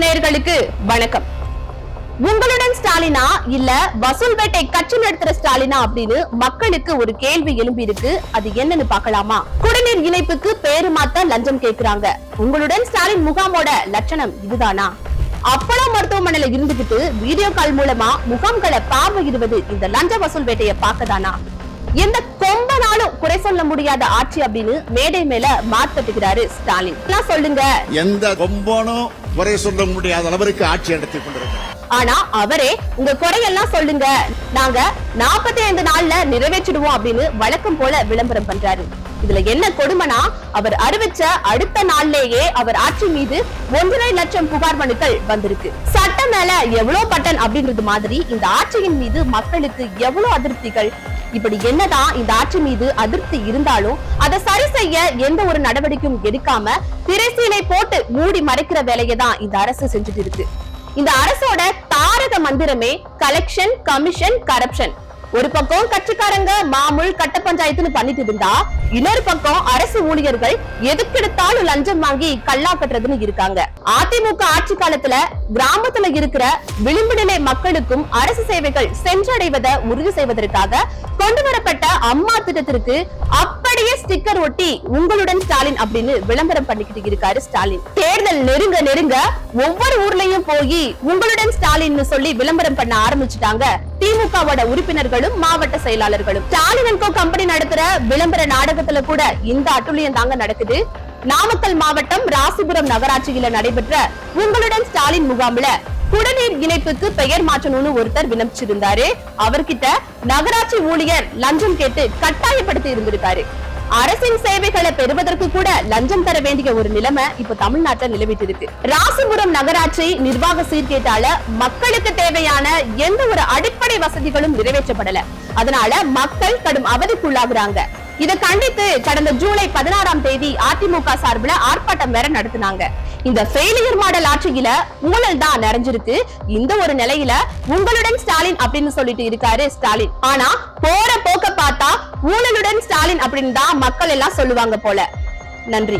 நேயர்களுக்கு வணக்கம். உங்களுடன் ஸ்டாலினா இல்ல வசூல் வேட்டை கட்சி நடத்துற ஸ்டாலினா அப்படின்னு மக்களுக்கு ஒரு கேள்வி எழும்பி இருக்கு அது என்னன்னு பாக்கலாமா குடிநீர் இணைப்புக்கு பேரு மாத்த லஞ்சம் கேக்குறாங்க. உங்களுடன் ஸ்டாலின் முகாமோட லட்சணம் இதுதானா? அப்பளோ மருத்துவமனையில இருந்துகிட்டு வீடியோ கால் மூலமா முகாம்களை பார்வையிடுவது இந்த லஞ்ச வசூல் வேட்டையை பார்க்கதானா? எந்த கொம்ப நாளும் குறை சொல்ல முடியாத ஆட்சி அப்படின்னு மேடை மேல மாத்தட்டுகிறாரு ஸ்டாலின். சொல்லுங்க. எந்த கொம்பனும் குறை சொல்ல முடியாத அளவிற்கு ஆட்சி நடத்தி கொண்டிருக்கிறார் ஆனா அவரே உங்க குறையெல்லாம் சொல்லுங்க. நாங்க 45 ஐந்து நாள்ல நிறைவேற்றிடுவோம் அப்படின்னு வழக்கம் போல விளம்பரம் பண்றாரு. இதுல என்ன கொடுமைனா அவர் அறிவிச்ச அடுத்த நாள்லேயே அவர் ஆட்சி மீது ஒன்றரை லட்சம் புகார் மனுக்கள் வந்திருக்கு. சட்டம் மேல எவ்வளவு பட்டன் அப்படின்றது மாதிரி இந்த ஆட்சியின் மீது மக்களுக்கு எவ்வளவு அதிருப்திகள்? இப்படி என்னதான் இந்த ஆட்சி மீது அதிருப்தி இருந்தாலும் அதை சரி செய்ய எந்த ஒரு நடவடிக்கையும் எடுக்காம திரைசீலை போட்டு மூடி மறைக்கிற வேலையை தான் இந்த அரசு செஞ்சுட்டு இருக்கு. இந்த அரசோட தாரக மந்திரமே கலெக்ஷன் கமிஷன் கரப்ஷன் ஒரு பக்கம் கட்சிக்காரங்க மாமூல் கட்ட பஞ்சாயத்துன்னு பண்ணிட்டு இருந்தா இன்னொரு பக்கம் அரசு ஊழியர்கள் எதுக்கெடுத்தாலும் லஞ்சம் வாங்கி கல்லா கட்டுறதுன்னு இருக்காங்க. அதிமுக ஆட்சி காலத்துல கிராமத்துல இருக்கிற விளிம்பு நிலை மக்களுக்கும் அரசு சேவைகள் சென்றடைவதை உறுதி செய்வதற்காக கொண்டு வரப்பட்ட அம்மா திட்டத்திற்கு அப்படியே ஸ்டிக்கர் ஒட்டி உங்களுடன் ஸ்டாலின் அப்படின்னு விளம்பரம் பண்ணிக்கிட்டு இருக்காரு ஸ்டாலின். தேர்தல் நெருங்க நெருங்க ஒவ்வொரு ஊர்லயும் போய் உங்களுடன் ஸ்டாலின் சொல்லி விளம்பரம் பண்ண ஆரம்பிச்சுட்டாங்க திமுகவோட உறுப்பினர்களும் மாவட்ட செயலாளர்களும். ஸ்டாலின் அண்ட் கோ கம்பெனி நடத்துற விளம்பர நாடகத்துல கூட இந்த அட்டுழியம் தாங்க நடக்குது. நாமக்கல் மாவட்டம் ராசிபுரம் நகராட்சியில நடைபெற்ற உங்களுடன் ஸ்டாலின் முகாம்ல குடிநீர் இணைப்புக்கு பெயர் மாற்றணும்னு ஒருத்தர் விண்ணப்பிச்சிருந்தாரு. அவர்கிட்ட நகராட்சி ஊழியர் லஞ்சம் கேட்டு கட்டாயப்படுத்தி இருந்திருக்காரு. அரசின் சேவைகளை பெறுவதற்கு கூட லஞ்சம் தர வேண்டிய ஒரு நிலைமை இப்ப தமிழ்நாட்டில் நிலவிட்டு இருக்கு ராசிபுரம் நகராட்சி நிர்வாக சீர்கேட்டால மக்களுக்கு தேவையான எந்த ஒரு அடிப்படை வசதிகளும் நிறைவேற்றப்படல. அதனால மக்கள் கடும் அவதிக்குள்ளாகுறாங்க. இதை கண்டித்து கடந்த ஜூலை பதினாறாம் தேதி அதிமுக சார்பில் ஆர்ப்பாட்டம் வேற நடத்தினாங்க. இந்த ஃபெயிலியர் மாடல் ஆட்சியில ஊழல் தான் நிறைஞ்சிருக்கு. இந்த ஒரு நிலையில உங்களுடன் ஸ்டாலின் அப்படின்னு சொல்லிட்டு இருக்காரு ஸ்டாலின். ஆனா போற போக்க பார்த்தா ஊழலுடன் ஸ்டாலின் அப்படின்னு தான் மக்கள் எல்லாம் சொல்லுவாங்க போல. நன்றி.